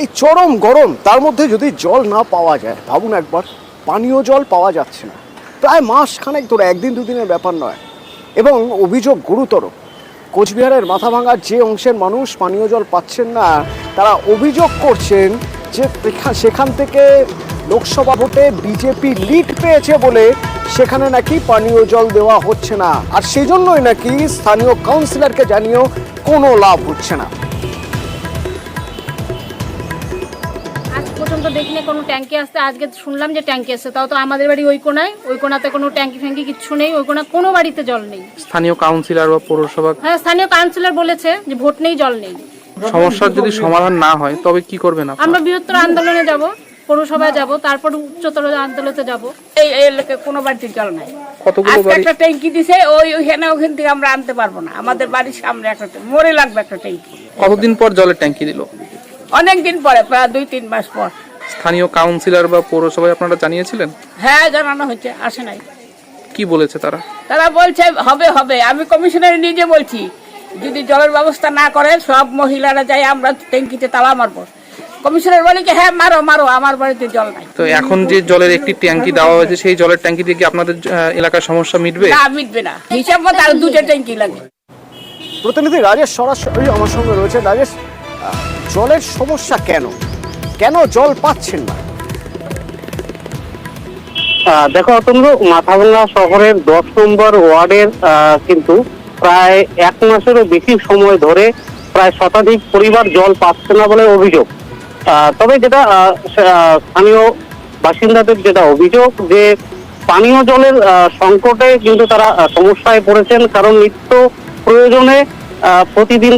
এই চরম গরম, তার মধ্যে যদি জল না পাওয়া যায়, ভাবুন একবার, পানীয় জল পাওয়া যাচ্ছে না। প্রায় মাস খানেক ধরে, একদিন দুদিনের ব্যাপার নয়। এবং অভিযোগ গুরুতর। কোচবিহারের মাথাভাঙার যে অংশের মানুষ পানীয় জল পাচ্ছেন না, তারা অভিযোগ করছেন যে সেখান থেকে লোকসভা ভোটে বিজেপি লিড পেয়েছে বলে সেখানে নাকি পানীয় জল দেওয়া হচ্ছে না। আর সেই জন্যই নাকি স্থানীয় কাউন্সিলরকে জানিয়েও কোনো লাভ হচ্ছে না। পর্যন্ত দেখিনি কোনো ট্যাঙ্কি আসতে। আজকে শুনলাম যে ট্যাঙ্কি আসছে তাও তো আমাদের বাড়ি ওই কোনায়। ওই কোনাতে কোনো ট্যাঙ্কি ফ্যাঙ্কি কিচ্ছু নেই ওই কোনা কোনো বাড়িতে জল নেই। স্থানীয় কাউন্সিলর বা পৌরসভা? হ্যাঁ স্থানীয় কাউন্সিলর বলেছে যে ভোট নেই জল নেই। সমস্যার যদি সমাধান না হয় তবে কি করবেন আপনারা? আমরা বৃহত্তর আন্দোলনে যাব পৌরসভায় যাব তারপর উচ্চতর আন্দোলনে যাব। এই এই এলাকায় কোনো বাড়িতে জল নাই। কতগুলো আজকে বাড়ি? একটা ট্যাঙ্কি দিছে ওই ওইখানে ওখান থেকে আমরা আনতে পারব না। আমাদের বাড়ির সামনে একটা ট্যাঙ্কি। মরে লাগবে একটা ট্যাঙ্কি। কতদিন পর জলের ট্যাঙ্কি দিল? অনেক দিন পরে প্রায় দুই তিন মাস পর। স্থানীয় কাউন্সিলর বা পৌরসভায় আপনারা জানিয়েছিলেন? হ্যাঁ জানানো হচ্ছে আসে নাই। কি বলেছে তারা? তারা বলছে হবে হবে আমি কমিশনার নিজে বলছি যদি জলের ব্যবস্থা না করে সব মহিলারা যাই আমরা ট্যাঙ্কিতে তালা মারবো। কমিশনার বলে কি হ্যাঁ মারো মারো আমার বাড়িতে জল নাই। তো এখন যে জলের একটি ট্যাঙ্কি দেওয়া হয়েছে সেই জলের ট্যাঙ্কি দিয়ে কি আপনাদের এলাকার সমস্যা মিটবে? না মিটবে না। হিসাব মতো আর দুটো ট্যাঙ্কি লাগবে প্রতিনিধি রাজেশ সরাসরি আমার সঙ্গে রয়েছে। রাজেশ জলের সমস্যা কেন? কেন জল পাচ্ছেন না? দেখো, অতন্দ্র, মাথাভাঙ্গা শহরের দশ নম্বর ওয়ার্ডের কিন্তু প্রায় এক মাসেরও বেশি সময় ধরে প্রায় শতাধিক পরিবার জল পাচ্ছে না বলে অভিযোগ। তবে যেটা স্থানীয় বাসিন্দাদের যেটা অভিযোগ যে পানীয় জলের সংকটে কিন্তু তারা সমস্যায় পড়েছেন, কারণ নিত্য প্রয়োজনে প্রতিদিন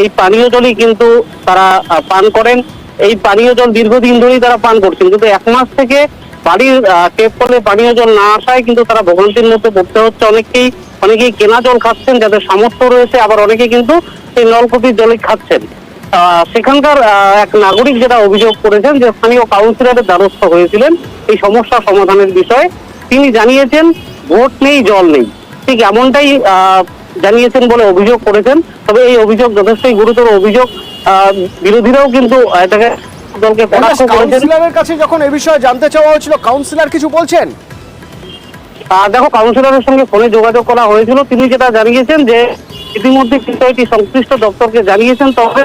এই পানীয় জলই কিন্তু তারা পান করেন। এই পানীয় জল দীর্ঘদিন ধরেই তারা পান করছেন। কিন্তু এক মাস থেকে বাড়ির টেপ কলে পানীয় জল না আসায় কিন্তু তারা ভোগান্তির মধ্যে পড়তে হচ্ছে। অনেকেই অনেকেই কেনা জল খাচ্ছেন, যাদের সামর্থ্য রয়েছে। আবার অনেকে কিন্তু সেই নলকূপির জলই খাচ্ছেন। সেখানকার এক নাগরিক যেটা অভিযোগ করেছেন যে স্থানীয় কাউন্সিলরের দ্বারস্থ হয়েছিলেন। এই সমস্যা সমাধানের বিষয়ে তিনি জানিয়েছেন, ভোট নেই, জল নেই। ঠিক এমনটাই জানিয়েছেন বলে অভিযোগ করেছেন। তবে এই অভিযোগ যথেষ্টই গুরুতর অভিযোগ। বিরোধীরাও কিন্তু এটাকে দলকে কাউন্সিলরের কাছে যখন এ বিষয়ে জানতে চাওয়া হয়েছিল কাউন্সিলর কিছু বলছেন? দেখো কাউন্সিলরের সঙ্গে ফোনে যোগাযোগ করা হয়েছিল। তিনি যেটা জানিয়েছেন যে ইতিমধ্যে বিষয়টি সংশ্লিষ্ট দপ্তরকে জানিয়েছেন তবে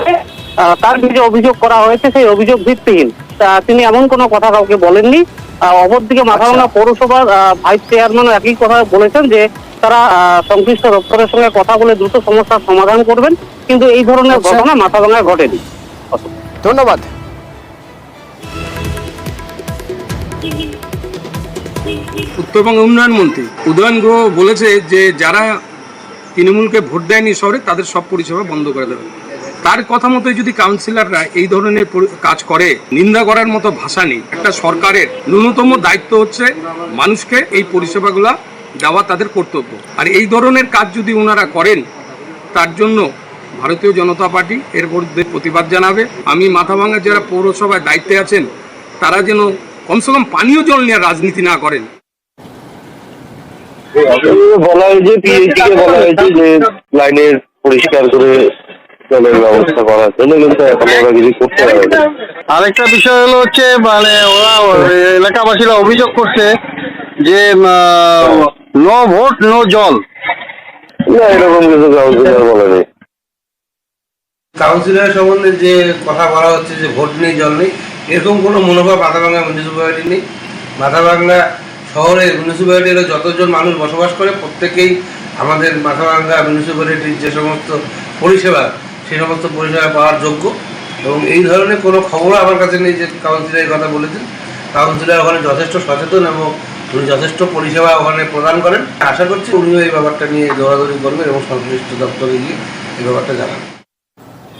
তার যে অভিযোগ করা হয়েছে সেই অভিযোগ ভিত্তিহীন। তিনি এমন কোনো কথা কাউকে বলেননি। অপরদিকে মাথাভাঙা পৌরসভার আহ, ভাইস চেয়ারম্যান একই কথা বলেছেন যে তারা সংশ্লিষ্ট দপ্তরের সঙ্গে কথা বলে দ্রুত সমস্যার সমাধান করবেন। কিন্তু এই ধরনের আচ্ছা। ঘটনা মাথাভাঙায় ঘটেনি। ধন্যবাদ। উত্তরবঙ্গ উন্নয়ন মন্ত্রী উদয়ন গ্রহ বলেছে যে যারা তৃণমূলকে ভোট দেয়নি শহরে তাদের সব পরিষেবা বন্ধ করে দেবে। তার কথা মতোই যদি কাউন্সিলররা এই ধরনের কাজ করে নিন্দা করার মতো ভাষা নেই। একটা সরকারের ন্যূনতম দায়িত্ব হচ্ছে মানুষকে এই পরিষেবাগুলো দেওয়া তাদের কর্তব্য। আর এই ধরনের কাজ যদি ওনারা করেন তার জন্য ভারতীয় জনতা পার্টি এর বিরুদ্ধে প্রতিবাদ জানাবে। আমি মাথাভাঙা যারা পৌরসভায় দায়িত্বে আছেন তারা যেন কমসে কম পানীয় জল নিয়ে রাজনীতি না করেন। বলা হয়েছে পিএইচডি কে বলা হয়েছে যে লাইনের পরিষ্কার করে জলের ব্যবস্থা করার জন্য কিন্তু এখন ওরা কিছু করতে পারেনি আরেকটা বিষয় হলো হচ্ছে মানে ওরা এলাকাবাসীরা অভিযোগ করছে যে নো ভোট নো জল। না এরকম কিছু কাউন্সিলর বলেনি কাউন্সিলর সম্বন্ধে যে কথা বলা হচ্ছে যে ভোট নেই জল নেই এরকম কোনো মনোভাব মাথাভাঙ্গা মিউনিসিপ্যালিটি নেই। মাথাভাঙ্গা শহরের মিউনিসিপ্যালিটির যতজন মানুষ বসবাস করে প্রত্যেকেই আমাদের মাথা মাথাভাঙ্গা মিউনিসিপ্যালিটির যে সমস্ত পরিষেবা সেই সমস্ত পরিষেবা পাওয়ার যোগ্য। এবং এই ধরনের কোনো খবরও আমার কাছে নেই যে কাউন্সিলর এই কথা বলেছেন। কাউন্সিলর ওখানে যথেষ্ট সচেতন এবং উনি যথেষ্ট পরিষেবা ওখানে প্রদান করেন। আশা করছি উনিও এই ব্যাপারটা নিয়ে দৌড়াদৌড়ি করবেন এবং সংশ্লিষ্ট দপ্তরে গিয়ে এই ব্যাপারটা জানাবেন।